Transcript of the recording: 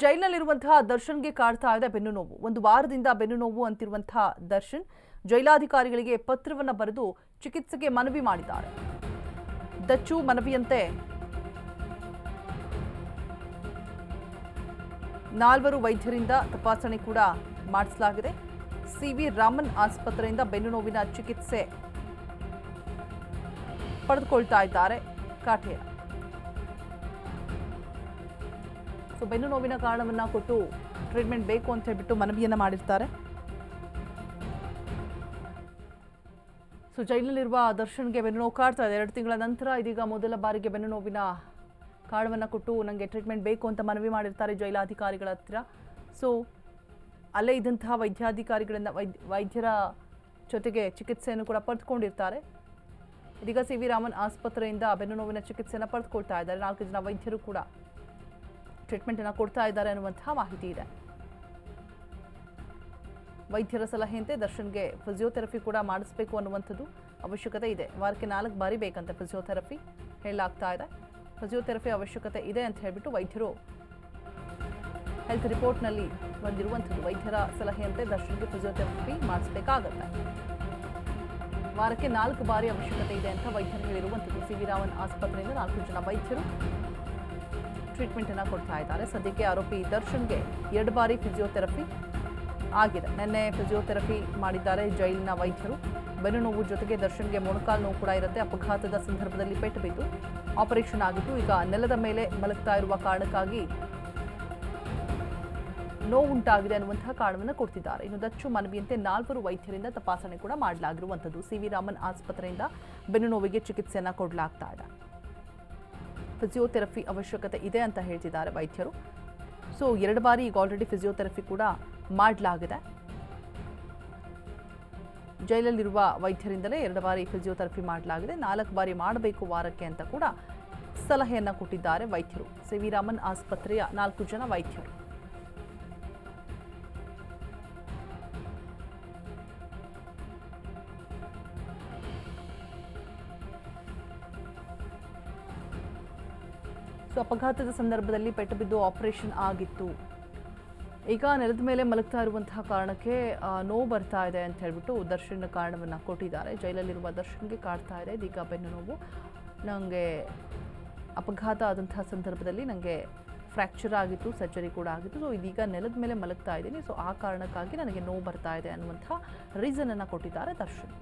ಜೈಲಿನಲ್ಲಿರುವಂತಹ ದರ್ಶನ್ಗೆ ಕಾಡ್ತಾ ಇದೆ ಬೆನ್ನು ನೋವು. ಒಂದು ವಾರದಿಂದ ಬೆನ್ನು ನೋವು ಅಂತಿರುವಂತಹ ದರ್ಶನ್ ಜೈಲಾಧಿಕಾರಿಗಳಿಗೆ ಪತ್ರವನ್ನು ಬರೆದು ಚಿಕಿತ್ಸೆಗೆ ಮನವಿ ಮಾಡಿದ್ದಾರೆ. ದಚ್ಚು ಮನವಿಯಂತೆ ನಾಲ್ವರು ವೈದ್ಯರಿಂದ ತಪಾಸಣೆ ಕೂಡ ಮಾಡಿಸಲಾಗಿದೆ. ಸಿವಿ ರಾಮನ್ ಆಸ್ಪತ್ರೆಯಿಂದ ಬೆನ್ನು ನೋವಿನ ಚಿಕಿತ್ಸೆ ಪಡೆದುಕೊಳ್ತಾ ಇದ್ದಾರೆ ಕಾಠೇರ ಸೊ ಬೆನ್ನು ನೋವಿನ ಕಾರಣವನ್ನು ಕೊಟ್ಟು ಟ್ರೀಟ್ಮೆಂಟ್ ಬೇಕು ಅಂತ ಹೇಳಿಬಿಟ್ಟು ಮನವಿಯನ್ನು ಮಾಡಿರ್ತಾರೆ. ಸೊ ಜೈಲಿನಲ್ಲಿರುವ ದರ್ಶನ್ಗೆ ಬೆನ್ನು ನೋವು ಕಾಡ್ತಾ ಇದೆ. ಎರಡು ತಿಂಗಳ ನಂತರ ಇದೀಗ ಮೊದಲ ಬಾರಿಗೆ ಬೆನ್ನು ನೋವಿನ ಕಾರಣವನ್ನು ಕೊಟ್ಟು ನನಗೆ ಟ್ರೀಟ್ಮೆಂಟ್ ಬೇಕು ಅಂತ ಮನವಿ ಮಾಡಿರ್ತಾರೆ ಜೈಲಾಧಿಕಾರಿಗಳ ಹತ್ರ. ಸೊ ಅಲ್ಲೇ ಇದ್ದಂತಹ ವೈದ್ಯಾಧಿಕಾರಿಗಳಿಂದ ವೈದ್ಯ ವೈದ್ಯರ ಜೊತೆಗೆ ಚಿಕಿತ್ಸೆಯನ್ನು ಕೂಡ ಪಡೆದುಕೊಂಡಿರ್ತಾರೆ. ಇದೀಗ ಸಿ ವಿ ರಾಮನ್ ಆಸ್ಪತ್ರೆಯಿಂದ ಬೆನ್ನು ನೋವಿನ ಚಿಕಿತ್ಸೆಯನ್ನು ಪಡೆದುಕೊಳ್ತಾ ಇದ್ದಾರೆ. ನಾಲ್ಕು ಜನ ವೈದ್ಯರು ಕೂಡ. ಟ್ರೀಟ್ಮೆಂಟ್ ಅನ್ನು ಕೊಡ್ತಾ ಇದ್ದಾರೆ ಅನ್ನುವಂತಹ ಮಾಹಿತಿ ಇದೆ. ವೈದ್ಯರ ಸಲಹೆಯಂತೆ ದರ್ಶನ್ಗೆ ಫಿಸಿಯೋಥೆರಪಿ ಕೂಡ ಮಾಡಿಸ್ಬೇಕು ಅನ್ನುವಂಥದ್ದು ಅವಶ್ಯಕತೆ ಇದೆ. ವಾರಕ್ಕೆ ನಾಲ್ಕು ಬಾರಿ ಬೇಕಂತೆ ಫಿಸಿಯೋಥೆರಪಿ ಹೇಳಲಾಗ್ತಾ ಇದೆ. ಫಿಸಿಯೋಥೆರಪಿ ಅವಶ್ಯಕತೆ ಇದೆ ಅಂತ ಹೇಳಿಬಿಟ್ಟು ವೈದ್ಯರು ಹೆಲ್ತ್ ರಿಪೋರ್ಟ್ನಲ್ಲಿ ಬಂದಿರುವಂಥದ್ದು. ವೈದ್ಯರ ಸಲಹೆಯಂತೆ ದರ್ಶನ್ಗೆ ಫಿಸಿಯೋಥೆರಪಿ ಮಾಡಿಸ್ಬೇಕಾಗತ್ತೆ. ವಾರಕ್ಕೆ ನಾಲ್ಕು ಬಾರಿ ಅವಶ್ಯಕತೆ ಇದೆ ಅಂತ ವೈದ್ಯರು ಹೇಳಿರುವಂಥದ್ದು. ಸಿ ವಿ ರಾವನ್ ಆಸ್ಪತ್ರೆಯಿಂದ ನಾಲ್ಕು ಜನ ವೈದ್ಯರು ಟ್ರೀಟ್ಮೆಂಟ್ ಅನ್ನ ಕೊಡ್ತಾ ಇದ್ದಾರೆ. ಸದ್ಯಕ್ಕೆ ಆರೋಪಿ ದರ್ಶನ್ಗೆ ಎರಡು ಬಾರಿ ಫಿಸಿಯೋಥೆರಪಿ ಆಗಿದೆ. ನಿನ್ನೆ ಫಿಸಿಯೋಥೆರಪಿ ಮಾಡಿದ್ದಾರೆ ಜೈಲಿನ ವೈದ್ಯರು. ಬೆನ್ನು ನೋವು ಜೊತೆಗೆ ದರ್ಶನ್ಗೆ ಮೊಣಕಾಲು ನೋವು ಕೂಡ ಇರುತ್ತೆ. ಅಪಘಾತದ ಸಂದರ್ಭದಲ್ಲಿ ಪೆಟ್ಟು ಬಿದ್ದು ಆಪರೇಷನ್ ಆಗಿದ್ದು ಈಗ ನೆಲದ ಮೇಲೆ ಮಲಗ್ತಾ ಇರುವ ಕಾರಣಕ್ಕಾಗಿ ನೋವುಂಟಾಗಿದೆ ಅನ್ನುವಂತಹ ಕಾರಣವನ್ನು ಕೊಡ್ತಿದ್ದಾರೆ. ಇನ್ನು ದಚ್ಚು ಮನವಿಯಂತೆ ನಾಲ್ವರು ವೈದ್ಯರಿಂದ ತಪಾಸಣೆ ಕೂಡ ಮಾಡಲಾಗಿರುವಂಥದ್ದು. ಸಿ ವಿ ರಾಮನ್ ಆಸ್ಪತ್ರೆಯಿಂದ ಬೆನ್ನು ನೋವಿಗೆ ಚಿಕಿತ್ಸೆಯನ್ನ ಕೊಡಲಾಗ್ತಾ ಇದೆ. ಫಿಸಿಯೋಥೆರಪಿ ಅವಶ್ಯಕತೆ ಇದೆ ಅಂತ ಹೇಳ್ತಿದ್ದಾರೆ ವೈದ್ಯರು. ಸೊ ಎರಡು ಬಾರಿ ಈಗ ಆಲ್ರೆಡಿ ಫಿಸಿಯೋಥೆರಪಿ ಕೂಡ ಮಾಡಲಾಗಿದೆ. ಜೈಲಲ್ಲಿರುವ ವೈದ್ಯರಿಂದಲೇ ಎರಡು ಬಾರಿ ಫಿಸಿಯೋಥೆರಪಿ ಮಾಡಲಾಗಿದೆ. ನಾಲ್ಕು ಬಾರಿ ಮಾಡಬೇಕು ವಾರಕ್ಕೆ ಅಂತ ಕೂಡ ಸಲಹೆಯನ್ನು ಕೊಟ್ಟಿದ್ದಾರೆ ವೈದ್ಯರು. ಸಿ ವಿ ರಾಮನ್ ಆಸ್ಪತ್ರೆಯ ನಾಲ್ಕು ಜನ ವೈದ್ಯರು. ಅಪಘಾತದ ಸಂದರ್ಭದಲ್ಲಿ ಪೆಟ್ಟು ಬಿದ್ದು ಆಪರೇಷನ್ ಆಗಿತ್ತು. ಈಗ ನೆಲದ ಮೇಲೆ ಮಲಗ್ತಾ ಇರುವಂತಹ ಕಾರಣಕ್ಕೆ ನೋವು ಬರ್ತಾ ಇದೆ ಅಂತ ಹೇಳ್ಬಿಟ್ಟು ದರ್ಶನ್ ಕಾರಣವನ್ನು ಕೊಟ್ಟಿದ್ದಾರೆ. ಜೈಲಲ್ಲಿರುವ ದರ್ಶನ್ಗೆ ಕಾಡ್ತಾ ಇದೆ. ಇದೀಗ ಬೆನ್ನು ನೋವು. ನನಗೆ ಅಪಘಾತ ಆದಂತಹ ಸಂದರ್ಭದಲ್ಲಿ ನನಗೆ ಫ್ರ್ಯಾಕ್ಚರ್ ಆಗಿತ್ತು, ಸರ್ಜರಿ ಕೂಡ ಆಗಿತ್ತು. ಸೊ ಇದೀಗ ನೆಲದ ಮೇಲೆ ಮಲಗ್ತಾ ಇದ್ದೀನಿ. ಸೊ ಆ ಕಾರಣಕ್ಕಾಗಿ ನನಗೆ ನೋವು ಬರ್ತಾ ಇದೆ ಅನ್ನುವಂಥ ರೀಸನನ್ನು ಕೊಟ್ಟಿದ್ದಾರೆ ದರ್ಶನ್.